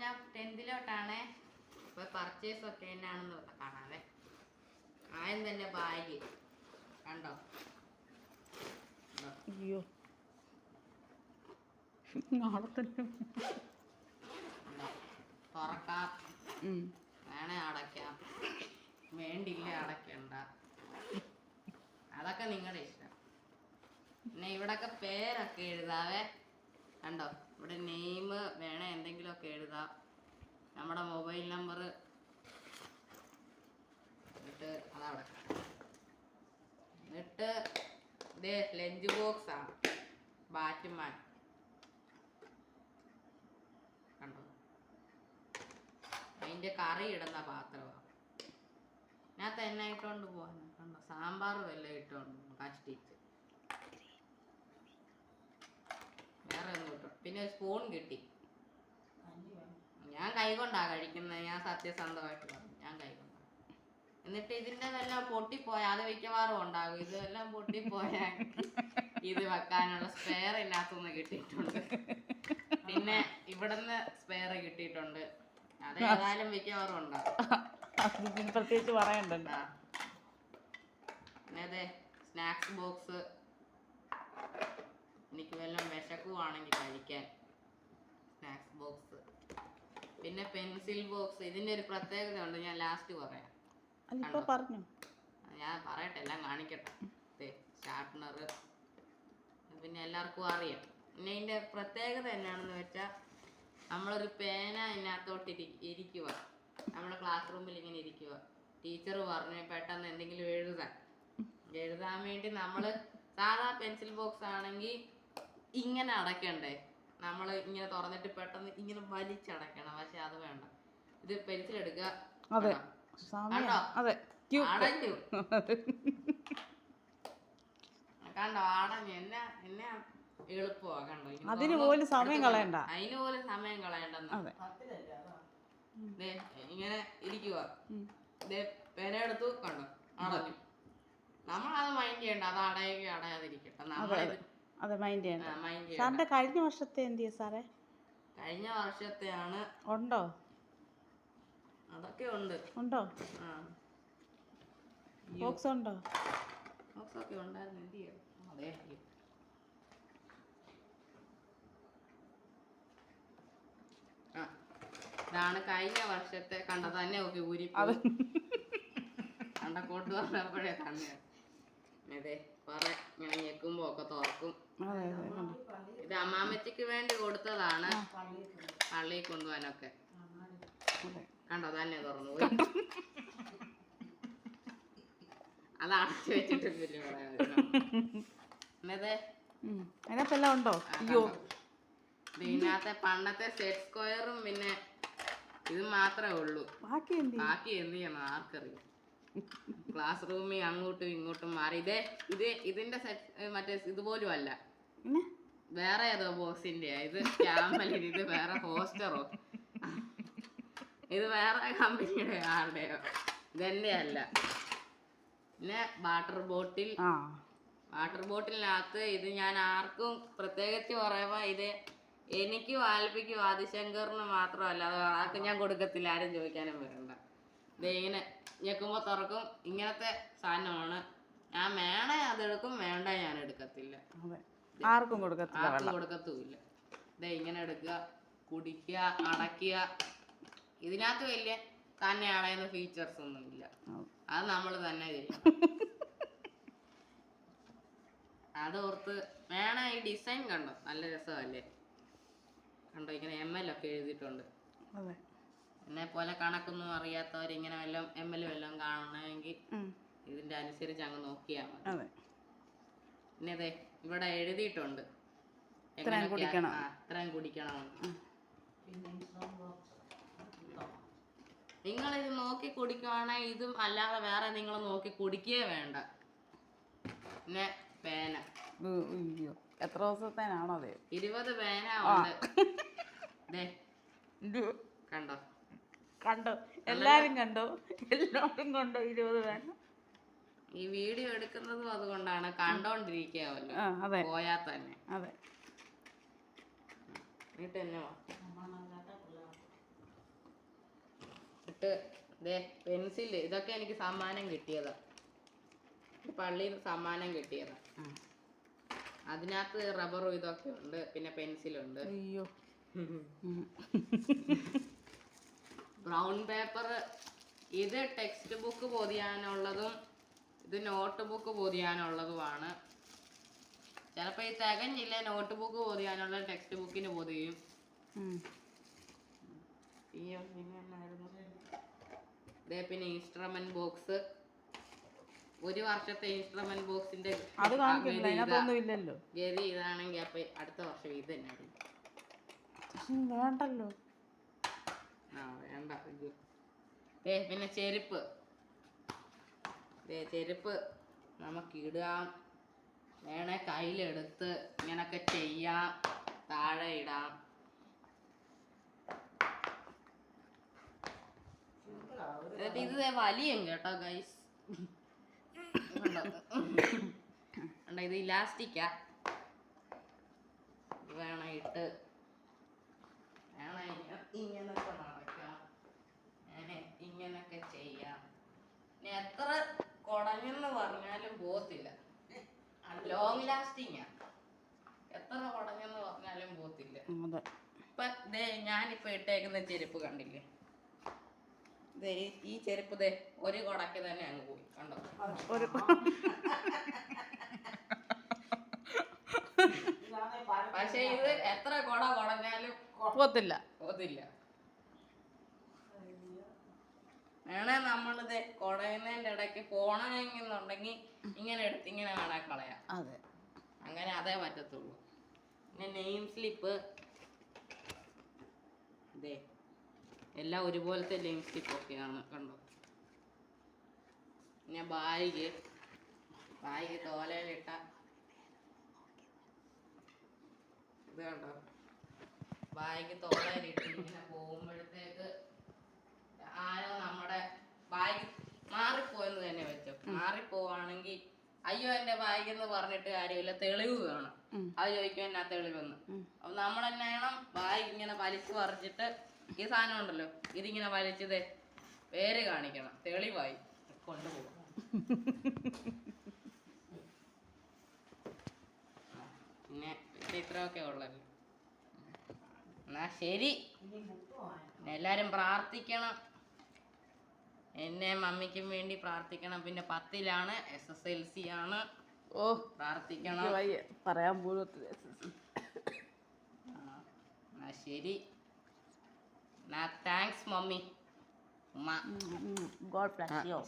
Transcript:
ഞാൻ ടെൻത്തിലോട്ടാണ് അപ്പോൾ പർച്ചേസ് ഒക്കെ എന്നാണെന്ന് കാണാവേ. ആദ്യം തന്നെ ബാഗ് കണ്ടോ? അയ്യോ. നാളെ തന്നെ? തുറക്കാം. വേണേ അടയ്ക്കാം. വേണ്ടില്ല അടയ്ക്കണ്ട. അതൊക്കെ നിങ്ങളുടെ ഇഷ്ടം. പിന്നെ ഇവിടൊക്കെ പേരൊക്കെ എഴുതാവേ. കണ്ടോ? ഇവിടെ നെയിം വേണേ എന്തെങ്കിലുമൊക്കെ എഴുതാം. നമ്മുടെ മൊബൈൽ നമ്പർ എന്നിട്ട് അതവിടെ. എന്നിട്ട് ഇത് ലഞ്ച് ബോക്സ് ആണ് ബാറ്റ്മാൻ. കണ്ടോ? അതിന്റെ കറി ഇടുന്ന പാത്രമാണ് ഞാൻ തന്നെ ഇട്ടോണ്ട് പോവാൻ? കണ്ടോ? സാമ്പാർ വല്ലതും ഇട്ടോണ്ട് പോ, കഷ്ടിച്ച് വേറെ ഒന്നും പിന്നെ ഒരു സ്പൂൺ കിട്ടി. ഞാൻ കൈകൊണ്ടാ കഴിക്കുന്നത്. ഞാൻ സത്യസന്ധമായിട്ട് പറഞ്ഞു. ഞാൻ കൈകൊണ്ടാ. എന്നിട്ട് ഇതിന്റെ എല്ലാം പൊട്ടിപ്പോയാ അത് മിക്കവാറും ഉണ്ടാകും. ഇതെല്ലാം പൊട്ടിപ്പോയാ ഇത് വെക്കാനുള്ള സ്പെയർ ഇതിനകത്തുനിന്ന് കിട്ടിയിട്ടുണ്ട്. പിന്നെ ഇവിടുന്ന് സ്പെയർ കിട്ടിയിട്ടുണ്ട്. അത് ഏതായാലും മിക്കവാറും ഉണ്ടാകും. പ്രത്യേകിച്ച് പറയണ്ടല്ലോ. പിന്നെ അതെ സ്നാക്സ് ബോക്സ് എനിക്ക് വല്ലതും വിശക്കുവാണെങ്കിൽ കഴിക്കാൻ. സ്നാക്സ് ബോക്സ് പിന്നെ പെൻസിൽ ബോക്സ് ഇതിന്റെ ഒരു പ്രത്യേകത ഉണ്ട്. ഞാൻ ലാസ്റ്റ് പറയാം. പറഞ്ഞു. ഞാൻ പറയട്ടെ എല്ലാം കാണിക്കട്ടെ. ഷാർപ്നർ പിന്നെ എല്ലാവർക്കും അറിയാം. പിന്നെ ഇതിന്റെ പ്രത്യേകത എന്നാണെന്ന് വെച്ചാൽ നമ്മളൊരു പേന ഇതിനകത്തോട്ട് ഇരി- ഇരിക്കുക നമ്മുടെ ക്ലാസ് റൂമിൽ ഇങ്ങനെ ഇരിക്കുക ടീച്ചർ പറഞ്ഞു പെട്ടെന്ന് എന്തെങ്കിലും എഴുതാൻ. എഴുതാൻ വേണ്ടി നമ്മൾ സാധാ പെൻസിൽ ബോക്സ് ആണെങ്കിൽ ഇങ്ങനെ അടക്കണ്ടേ? നമ്മൾ ഇങ്ങനെ തുറന്നിട്ട് പെട്ടെന്ന് ഇങ്ങനെ വലിച്ചടയ്ക്കണം പക്ഷെ അത് വേണ്ട. ഇത് പെൻസിൽ എടുക്കുക അതെ? അതെ. അടഞ്ഞു കണ്ടോ? അടഞ്ഞു എന്നെ എന്നെ എളുപ്പമാ കണ്ടോ? അതിന് പോലും സമയം കളയണ്ട. അതിന് പോലും സമയം കളയണ്ടെന്ന്. അതെ. ഇങ്ങനെ ഇരിക്കുക പേന എടുത്തു. കണ്ടോ? അടഞ്ഞു നമ്മളത് മൈൻഡ് ചെയ്യണ്ട. അത് അടയുക അടയാതിരിക്കട്ടെ. അതെ നമ്മൾ അതെ മൈൻഡ് ചെയ്യണം സാറിന്റെ കഴിഞ്ഞ വർഷത്തെ എന്ത് ചെയ്യാ സാറേ? കഴിഞ്ഞ വർഷത്തെയാണ്. ഉണ്ടോ? അതൊക്കെ ഉണ്ട്. ഉണ്ടോ? ബോക്സ് ഉണ്ടോ? ബോക്സ് ഒക്കെ ഉണ്ടായിരുന്നു. എന്ത് ചെയ്യും? അതെ ഇതാണ് കഴിഞ്ഞ വർഷത്തെ കണ്ട തന്നെ ഒക്കെ ഊരി കണ്ട കൊണ്ട് വന്നപ്പോഴേ തന്നെ അതെ പറ ഇങ്ങനെ ഞെക്കുമ്പോ ഒക്കെ തുറക്കും. ഇത് അമ്മാമ്മച്ചിക്ക് വേണ്ടി കൊടുത്തതാണ്. പള്ളിയിൽ കൊണ്ടുപോകാനൊക്കെ. കണ്ടോ? തന്നെ തുറന്നു അത്. അടച്ചു അതിനകത്തെല്ലാം ഉണ്ടോ? അയ്യോ. ഇതിനകത്തെ പണ്ടത്തെ സെറ്റ് സ്ക്വയറും പിന്നെ ഇത് മാത്രമേ ഉള്ളൂ. ബാക്കി എന്ത് ബാക്കി എന്ത് ചെയ്യണം? ആർക്കറിയാം. ക്ലാസ് റൂമിൽ അങ്ങോട്ടും ഇങ്ങോട്ടും മാറി. ഇതേ ഇത് ഇതിന്റെ സെറ്റ് മറ്റേ ഇതുപോലും അല്ല വേറെ ഏതോ ബോക്സിന്റെ ഇത് ക്യാമലിന് ഇത് വേറെ പോസ്റ്ററോ ഇത് വേറെ കമ്പനിയുടെ ആരുടെയോ. ഇതെന്റെ അല്ല. പിന്നെ വാട്ടർ ബോട്ടിൽ. വാട്ടർ ബോട്ടിലിനകത്ത് ഇത് ഞാൻ ആർക്കും പ്രത്യേകിച്ച് പറയുമ്പോൾ ഇത് എനിക്കും ആൽപ്പിക്കും ആദിശങ്കറിന് മാത്രമല്ല. അത് ആർക്കും ഞാൻ കൊടുക്കത്തില്ല. ആരും ചോദിക്കാനും വരണ്ട. ഇങ്ങനെ ഞെക്കുമ്പോൾ തുറക്കും. ഇങ്ങനത്തെ സാധനമാണ്. ഞാൻ വേണേ അതെടുക്കും വേണ്ട ഞാൻ എടുക്കത്തില്ല. ആർക്കും കൊടുക്കത്തില്ല ആർക്കും കൊടുക്കത്തുമില്ല. ഇതേ ഇങ്ങനെ എടുക്കുക കുടിക്കുക അടയ്ക്കുക. ഇതിനകത്ത് വലിയ തന്നെ അളയുന്ന ഫീച്ചേഴ്സ് ഒന്നും ഇല്ല. അത്. നമ്മൾ തന്നെ ചെയ്യും അത് ഓർത്ത് വേണ ഈ ഡിസൈൻ കണ്ടോ? നല്ല രസമല്ലേ? കണ്ടോ ഇങ്ങനെ എം എൽ ഒക്കെ എഴുതിയിട്ടുണ്ട്. അതെ. എന്നെ പോലെ കണക്കൊന്നും അറിയാത്തവർ ഇങ്ങനെ വല്ലതും എം എൽ വല്ലതും കാണണമെങ്കിൽ ഇതിന്റെ അനുസരിച്ച് അങ്ങ് നോക്കിയാൽ മതി. പിന്നെ അതെ ഇവിടെ എഴുതിയിട്ടുണ്ട്. ഇത്രയും കുടിക്കണം. ഇത്രയും കുടിക്കണം നിങ്ങൾ ഇത് നോക്കി കുടിക്കുവാണെങ്കിൽ ഇതും അല്ലാതെ വേറെ നിങ്ങൾ നോക്കി കുടിക്കുകയേ വേണ്ട. പിന്നെ പേന. എത്ര ദിവസത്തേനാണോ ഇരുപത് പേന ഉണ്ട്. ദേ കണ്ടോ? കണ്ടോ? എല്ലാരും കണ്ടോ? എല്ലാവരും കണ്ടോ? ഇരുപത് വേണം ഈ വീഡിയോ എടുക്കുന്നതും അതുകൊണ്ടാണ് കണ്ടോണ്ടിരിക്കാവല്ലോ. പോയാ തന്നെ. അതെ. തന്നെ വാ. ഇട്ട് ദേ പെൻസിൽ ഇതൊക്കെ എനിക്ക് സമ്മാനം കിട്ടിയതാ. പള്ളിയിൽ സമ്മാനം കിട്ടിയതാ. അതിനകത്ത് റബ്ബറും ഇതൊക്കെ ഉണ്ട്. പിന്നെ പെൻസിലുണ്ട്. അയ്യോ. ബ്രൗൺ പേപ്പർ ഇത് ടെക്സ്റ്റ് ബുക്ക് പൊതിയാനുള്ളതും ഇത് നോട്ട് ബുക്ക് പൊതിയാനുള്ളതുമാണ്. ചിലപ്പോൾ ഈ തികഞ്ഞില്ല നോട്ട് ബുക്ക് പൊതിയാനുള്ള ടെക്സ്റ്റ് ബുക്കിന് പൊതിയും. പിന്നെ ഇൻസ്ട്രുമെന്റ് ബോക്സ് ഒരു വർഷത്തെ ഇൻസ്ട്രുമെന്റ് ബോക്സിന്റെ ഗതി ഇതാണെങ്കിൽ അപ്പൊ അടുത്ത വർഷം ഇത് തന്നെ. വേണ്ടല്ലോ വേണ്ട ഇത്. ദേ പിന്നെ ചെരുപ്പ്. ദേ ചെരുപ്പ് നമുക്ക് ഇടാം വേണേ കയ്യിലെടുത്ത് ഇങ്ങനൊക്കെ ചെയ്യാം. താഴെ ഇടാം. ഇത് വലിയും കേട്ടോ ഗൈസ് കണ്ടോ? ഇത് ഇലാസ്റ്റിക്കാ. വേണം ഇട്ട്. വേണം ഇങ്ങനെ ഇങ്ങനൊക്കെ ഇങ്ങനൊക്കെ ചെയ്യാം. എത്ര കുടഞ്ഞെന്ന് പറഞ്ഞാലും പോത്തില്ല ലോങ് ലാസ്റ്റിംഗ് എത്ര കുടഞ്ഞെന്ന് പറഞ്ഞാലും പോത്തില്ല അതെ. ഇപ്പൊ ദേ ഞാനിപ്പോ ഇട്ടേക്കുന്ന ചെരുപ്പ് കണ്ടില്ലേ? ദേ ഈ- ഈ ചെരുപ്പ് ദേ ഒരു കുടക്ക് തന്നെ അങ്ങ് പോയി. കണ്ടോ? ഒരു പക്ഷെ ഇത് എത്ര കുട കുടഞ്ഞാലും പോത്തില്ല പോത്തില്ല വേണേ നമ്മളിത് കുടയുന്നതിന്റെ ഇടയ്ക്ക് പോണമെന്നുണ്ടെങ്കിൽ ഇങ്ങനെ എടുത്ത് ഇങ്ങനെ വേണേ കളയാം. അതെ. അങ്ങനെ അതേ പറ്റത്തുള്ളൂ. പിന്നെ നെയിം സ്ലിപ്പ്. ഇതേ എല്ലാം ഒരുപോലത്തെ നെയിം സ്ലിപ്പ് ഒക്കെയാണ് കണ്ടോ? പിന്നെ ബാഗ്. ബാഗ് തോലയിലിട്ട. ഇത് കണ്ടോ? ബാഗ് തോലയിലിട്ട് ഇങ്ങനെ പോകുമ്പോഴത്തേക്ക് ആരോ നമ്മുടെ ബാഗ് മാറിപ്പോയെന്ന് തന്നെ വെച്ചോ മാറിപ്പോവാണെങ്കിൽ അയ്യോ എന്റെ ബാഗ് എന്ന് പറഞ്ഞിട്ട് കാര്യമില്ല. തെളിവ് വേണം. അത് ചോദിക്കും എന്നാ തെളിവെന്ന്. അപ്പൊ നമ്മൾ തന്നെ വേണം ബാഗ് ഇങ്ങനെ വലിച്ചു പറിച്ചിട്ട് ഈ സാധനം ഉണ്ടല്ലോ ഇതിങ്ങനെ വലിച്ചത് പേര് കാണിക്കണം. തെളിവായി. കൊണ്ടുപോകും പിന്നെ ഇത് ഇത്രയൊക്കെ ഉള്ളല്ലോ? എന്നാ ശരി. എല്ലാരും പ്രാർത്ഥിക്കണം. എന്നെ മമ്മിക്കും വേണ്ടി പ്രാർത്ഥിക്കണം. പിന്നെ പത്തിലാണ് എസ് എസ് എൽ സി ആണ്. ഓ പ്രാർത്ഥിക്കണം. പറയാൻ പോലും ആ, ശരി. Thanks mummy. ഉമ്മ. God bless you